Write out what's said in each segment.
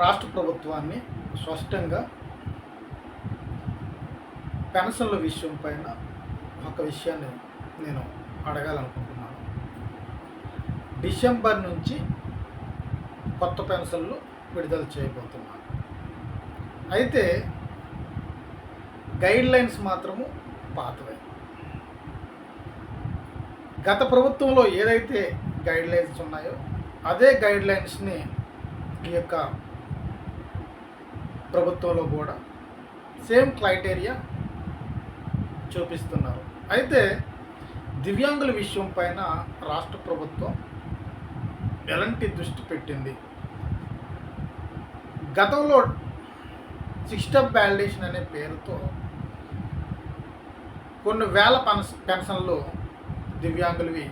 రాష్ట్ర ప్రభుత్వాన్ని స్పష్టంగా పెన్షన్ల విషయం పైన ఒక విషయాన్ని నేను అడగాలనుకుంటున్నాను. డిసెంబర్ నుంచి కొత్త పెన్షన్లు విడుదల చేయబోతున్నాను అయితే గైడ్ లైన్స్ మాత్రము పాతవే. గత ప్రభుత్వంలో ఏదైతే గైడ్ లైన్స్ ఉన్నాయో అదే గైడ్ లైన్స్ని ఈ యొక్క ప్రభుత్వంలో కూడా సేమ్ క్రైటీరియా చూపిస్తున్నారు. అయితే దివ్యాంగుల విషయం పైన రాష్ట్ర ప్రభుత్వం ఎలాంటి దృష్టి పెట్టింది? గతంలో సిస్టమ్ వ్యాలిడేషన్ అనే పేరుతో కొన్ని వేల పెన్స్ పెన్షన్లు దివ్యాంగులవి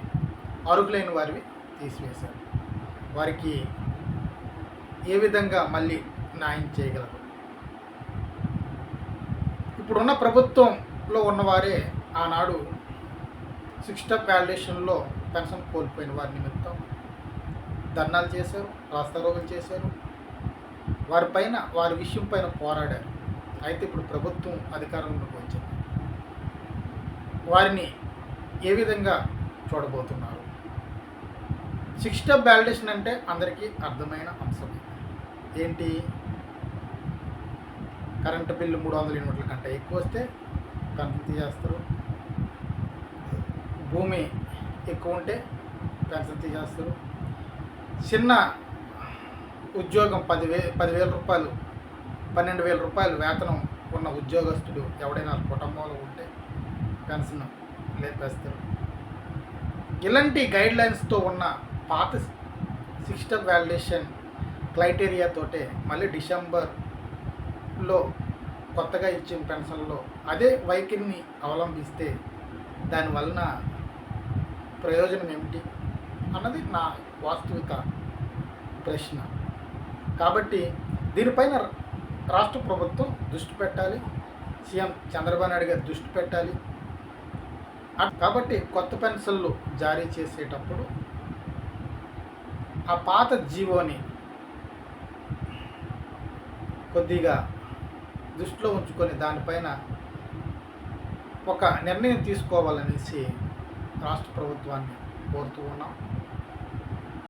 అరుగులైన వారివి తీసివేశారు. వారికి ఏ విధంగా మళ్ళీ న్యాయం చేయగలరు? ఇప్పుడున్న ప్రభుత్వంలో ఉన్నవారే ఆనాడు సిక్స్టప్ వ్యాలిడేషన్లో పెన్షన్ కోల్పోయిన వారి నిమిత్తం ధర్నాలు చేశారు రాస్తారోగులు చేశారు. వారిపైన వారి విషయం పైన పోరాడారు. అయితే ఇప్పుడు ప్రభుత్వం అధికారంలోకి వచ్చింది. వారిని ఏ విధంగా చూడబోతున్నారు? సిస్టమ్ వ్యాలిడేషన్ అంటే అందరికీ అర్థమైన అంశం. ఏంటి? కరెంటు బిల్లు మూడు వందల యూనిట్ల కంటే ఎక్కువ వస్తే పెన్షన్ తీసేస్తారు. భూమి ఎక్కువ ఉంటే పెన్షన్ తీసేస్తారు. చిన్న ఉద్యోగం పదివే పదివేల రూపాయలు పన్నెండు వేల రూపాయలు వేతనం ఉన్న ఉద్యోగస్తుడు ఎవడైనా కుటుంబంలో ఉంటే పెన్షన్ లేపేస్తారు. ఇలాంటి గైడ్ లైన్స్తో ఉన్న పాత సిస్టమ్ వ్యాలిడేషన్ క్రైటీరియాతోటే మళ్ళీ డిసెంబర్ లో కొత్తగా ఇచ్చిన పెన్షన్లో అదే వైఖరిని అవలంబిస్తే దానివలన ప్రయోజనం ఏమిటి అన్నది నా వాస్తవిక ప్రశ్న. కాబట్టి దీనిపైన రాష్ట్ర ప్రభుత్వం దృష్టి పెట్టాలి. సీఎం చంద్రబాబు నాయుడు గారు దృష్టి పెట్టాలి. కాబట్టి కొత్త పెన్షన్లు జారీ చేసేటప్పుడు ఆ పాత జీవోని కొద్దిగా దృష్టిలో ఉంచుకొని దానిపైన ఒక నిర్ణయం తీసుకోవాలనేసి రాష్ట్ర ప్రభుత్వాన్ని కోరుతూ ఉన్నాం.